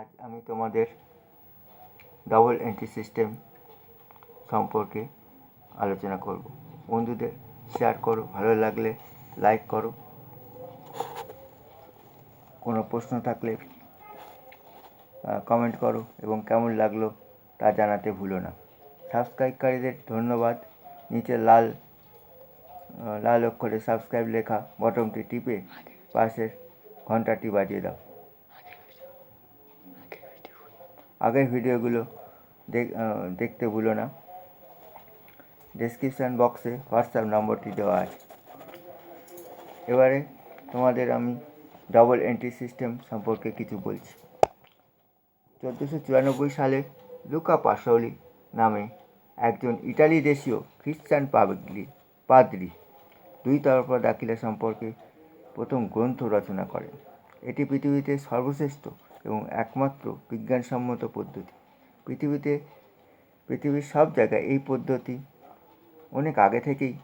আজ আমি তোমাদের ডবল এন্ট্রি সিস্টেম সম্পর্কে আলোচনা করব। বন্ধুদের শেয়ার করো, ভালো লাগলে লাইক করো। কোনো প্রশ্ন থাকলে কমেন্ট করো এবং কেমন লাগল তা জানাতে ভুলো না। সাবস্ক্রাইবকারীদের ধন্যবাদ। নিচে লাল লাল অক্ষরে সাবস্ক্রাইব লেখা বটমটি টিপে পাশের ঘন্টাটি বাজিয়ে দাও। আগের ভিডিওগুলো দেখতে ভুলো না। ডেসক্রিপশান বক্সে হোয়াটসঅ্যাপ নম্বরটি দেওয়া আছে। এবারে তোমাদের আমি ডবল এন্ট্রি সিস্টেম সম্পর্কে কিছু বলছি। চোদ্দোশো চুরানব্বই সালে লুকা পাসৌলি নামে একজন ইটালি দেশীয় খ্রিস্টান পাবলি পাদ্রি দুই তরফা দাখিলা সম্পর্কে প্রথম গ্রন্থ রচনা করেন। এটি পৃথিবীতে সর্বশ্রেষ্ঠ এবং একমাত্র বিজ্ঞানসম্মত পদ্ধতি। পৃথিবীতে, পৃথিবীর সব জায়গায় এই পদ্ধতি অনেক আগে থেকেই,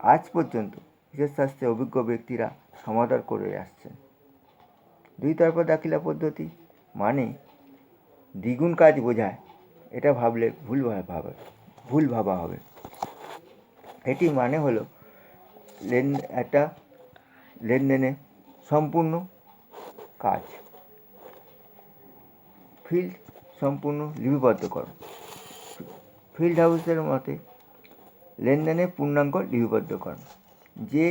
আজ পর্যন্ত বিশেষশাস্ত্রে অভিজ্ঞ ব্যক্তিরা সমাদর করে আসছেন। দুই তরফা দাখিলা পদ্ধতি মানে দ্বিগুণ কাজ বোঝায়, এটা ভাবলে ভুল ভাবে, ভুল ভাবা হবে। এটি মানে হলো লেন, একটা লেনদেনে সম্পূর্ণ কাজ। ফিল্ড সম্পূর্ণ লিপিবদ্ধকরণ ফিল্ড হাউসের মতে লেনদেনের পূর্ণাঙ্গ লিপিবদ্ধকরণ যে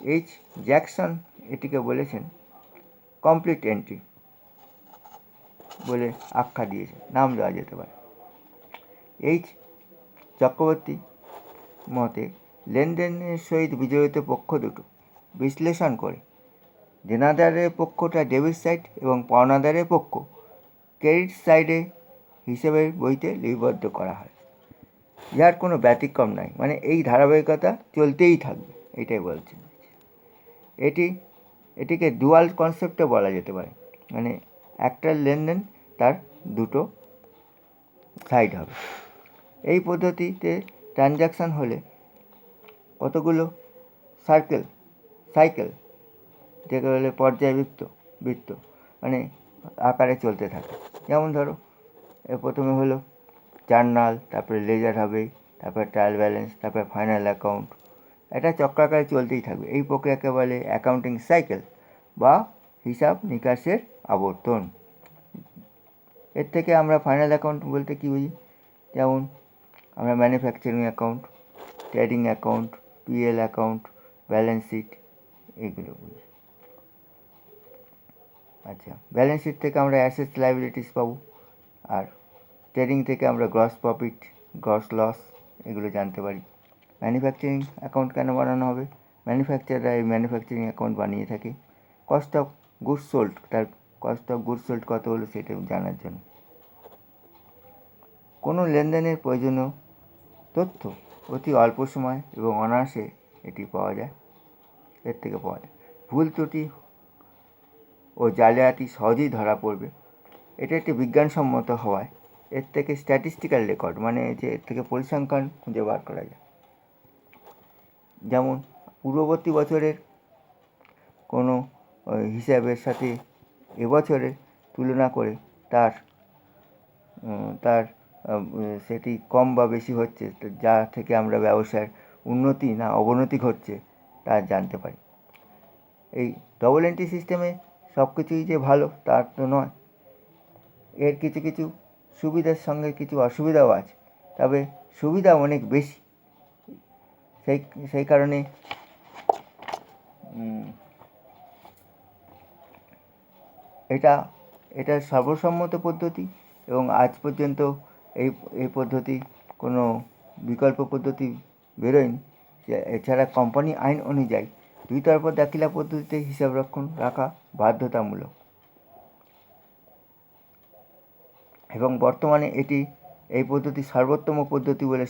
এইচ জ্যাকসন এটিকে বলেছেন কমপ্লিট এন্ট্রি বলে আখ্যা দিয়েছে নাম দেওয়া যেতে পারে। এইচ চক্রবর্তী মতে লেনদেনের সহিত বিজড়িত পক্ষ দুটো বিশ্লেষণ করে। দেনাদারের পক্ষটা ডেবিট সাইড এবং পাওনাদারের পক্ষ ক্রেডিট সাইডে হিসেবে বইতে লিপিবদ্ধ করা হয়। যার কোনো ব্যতিক্রম নাই। মানে এই ধারাবাহিকতা চলতেই থাকবে, এটাই বলছেন এটি, এটিকে ডুয়াল কনসেপ্টে বলা যেতে পারে। মানে একটা লেনদেন তার দুটো সাইড হবে। এই পদ্ধতিতে ট্রানজাকশান হলে কতগুলো সার্কেল সাইকেল যেগুলো পর্যায়বৃত্ত, বৃত্ত মানে আকারে চলতে থাকে। যেমন ধরো, এ প্রথমে হলো জার্নাল, তারপরে লেজার হবে, তারপরে ট্রায়াল ব্যালেন্স, তারপরে ফাইনাল অ্যাকাউন্ট। এটা চক্রাকারে চলতেই থাকবে। এই প্রক্রিয়াকে বলে অ্যাকাউন্টিং সাইকেল বা হিসাব নিকাশের আবর্তন। এর থেকে আমরা ফাইনাল অ্যাকাউন্ট বলতে কী বুঝি? যেমন আমরা manufacturing account, trading account, P L account, balance sheet এগুলো বুঝি। আচ্ছা ব্যালেন্স শিট থেকে আমরা অ্যাসেটস লাইবিলিটিস পাবো। আর ট্রেডিং থেকে আমরা গ্রস প্রফিট গ্রস লস এগুলো জানতে পারি। ম্যানুফ্যাকচারিং অ্যাকাউন্ট কেন বানানো হবে? ম্যানুফ্যাকচাররা এই ম্যানুফ্যাকচারিং অ্যাকাউন্ট বানিয়ে থাকে। কস্ট অফ গুডস সোল্ড তার কস্ট অফ গুডস সোল্ড কত হলো সেটা জানার জন্য। কোনো লেনদেনের প্রয়োজনীয় তথ্য অতি অল্প সময় এবং অনায়াসে এটি পাওয়া যায়, এর থেকে পাওয়া যায়। ভুল ত্রুটি ও জালিয়াতি সহজেই ধরা পড়বে। এটা একটি বিজ্ঞানসম্মত হওয়ায়। এর থেকে স্ট্যাটিস্টিক্যাল রেকর্ড মানে যে এর থেকে পরিসংখ্যান খুঁজে বার করা যায়। যেমন, পূর্ববর্তী বছরের কোনো হিসাবের সাথে এবছরের তুলনা করে তার তার সেটি কম বা বেশি হচ্ছে, যা থেকে আমরা ব্যবসার উন্নতি না অবনতি ঘটছে তা জানতে পারি। এই ডবল এন্ট্রি সিস্টেমে সব কিছুই যে ভালো তার তো নয়। এর কিছু কিছু সুবিধার সঙ্গে কিছু অসুবিধাও আছে, তবে সুবিধা অনেক বেশি। সেই সেই কারণে এটা এটা সর্বসম্মত পদ্ধতি এবং আজ পর্যন্ত এই এই পদ্ধতি কোনো বিকল্প পদ্ধতি বেরোয়নি। এছাড়া কোম্পানি আইন অনুযায়ী দুই তরফা দাখিলা পদ্ধতিতে হিসাব রক্ষণ রাখা বাধ্যতামূলক। এবং বর্তমানে এটি এই পদ্ধতি সর্বোত্তম পদ্ধতি বলে